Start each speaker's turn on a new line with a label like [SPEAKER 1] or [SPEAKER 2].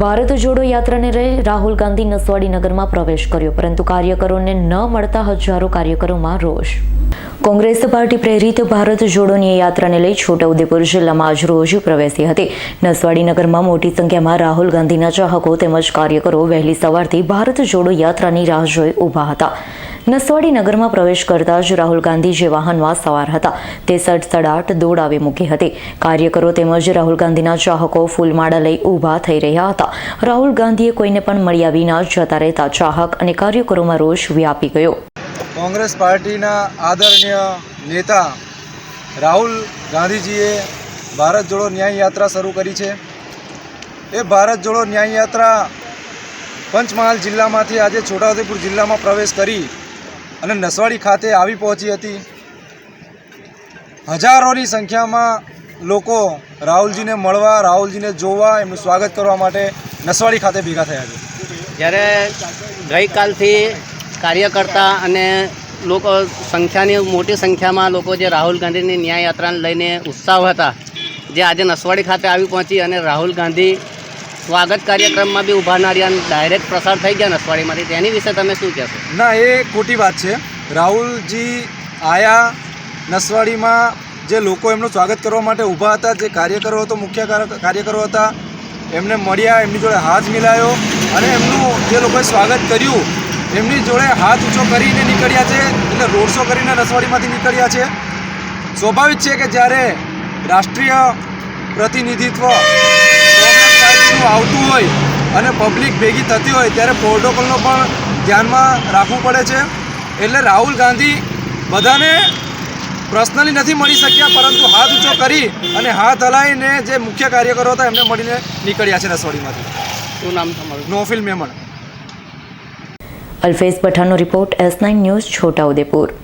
[SPEAKER 1] ભારત જોડો યાત્રાને લઈ રાહુલ ગાંધી નસવાડી નગરમાં પ્રવેશ કર્યો, પરંતુ કાર્યકરોને ન મળતા હજારો કાર્યકરોમાં રોષ. કોંગ્રેસ પાર્ટી પ્રેરિત ભારત જોડોની યાત્રાને લઈ છોટાઉદેપુર જિલ્લામાં આજ રોજ પ્રવેશી હતી. નસવાડી નગરમાં મોટી સંખ્યામાં રાહુલ ગાંધીના ચાહકો તેમજ કાર્યકરો વહેલી સવારથી ભારત જોડો યાત્રાની રાહ જોઈ ઊભા હતા. નસવાડી નગરમાં પ્રવેશ કરતા જ રાહુલ ગાંધી જે વાહનમાં સવાર હતા. તે સડસડાટ દોડાવી મૂકી હતી. કાર્યકરો તેમજ રાહુલ ગાંધીના ચાહકો ફૂલમાળા લઈ ઊભા થઈ રહ્યા હતા. રાહુલ ગાંધીએ કોઈને પણ મળ્યા વિના જતા રહેતા ચાહક અને કાર્યકરોમાં રોષ વ્યાપી ગયો.
[SPEAKER 2] કોંગ્રેસ પાર્ટીના આદરણીય નેતા રાહુલ ગાંધીજીએ ભારત જોડો ન્યાય યાત્રા શરૂ કરી છે. એ ભારત જોડો ન્યાય યાત્રા પંચમહાલ જિલ્લામાંથી આજે છોટાઉદેપુર જિલ્લામાં પ્રવેશ કરી અને નસવાડી ખાતે આવી પહોંચી હતી. હજારોની સંખ્યામાં લોકો રાહુલજીને મળવા, રાહુલજીને જોવા, એમનું સ્વાગત કરવા માટે નસવાડી ખાતે ભેગા થયા છે.
[SPEAKER 3] જ્યારે ગઈકાલથી કાર્યકર્તા અને લોકો સંખ્યાની, મોટી સંખ્યામાં લોકો જે રાહુલ ગાંધીની ન્યાય યાત્રાને લઈને ઉત્સાહ હતા, જે આજે નસવાડી ખાતે આવી પહોંચી અને રાહુલ ગાંધી સ્વાગત કાર્યક્રમમાં બી ઊભા ના રહ્યા ડાયરેક્ટ પ્રસાર થઈ ગયા નસવાડીમાંથી તેની વિશે તમે શું કહેશો?
[SPEAKER 2] ના, એ ખોટી વાત છે. રાહુલજી આયા નસવાડીમાં જે લોકો એમનું સ્વાગત કરવા માટે ઊભા હતા, જે કાર્યકરો હતો, મુખ્ય કાર- કાર્યકરો હતા, એમને મળ્યા, એમની જોડે હાથ મિલાયો અને એમનું જે લોકોએ સ્વાગત કર્યું, એમની જોડે હાથ ઊંચો કરીને નીકળ્યા છે, એટલે રોડ શો કરીને નસવાડીમાંથી નીકળ્યા છે. સ્વાભાવિક છે કે જ્યારે રાષ્ટ્રીય પ્રતિનિધિત્વ કોંગ્રેસ આવતું હોય અને પબ્લિક ભેગી થતી હોય ત્યારે પ્રોટોકોલનો પણ ધ્યાનમાં રાખવું પડે છે. એટલે રાહુલ ગાંધી બધાને પર્સનલી નથી મળી શક્યા પરંતુ હાથ ઊંચો કરી અને હાથ હલાવીને જે મુખ્ય કાર્યકરો હતા એમને મળીને નીકળ્યા છે રસોડીમાંથી.
[SPEAKER 3] શું નામ તમારું?
[SPEAKER 2] Nofil Memon.
[SPEAKER 1] Alfez પઠાણનો report S nine news Chhota Udaipur.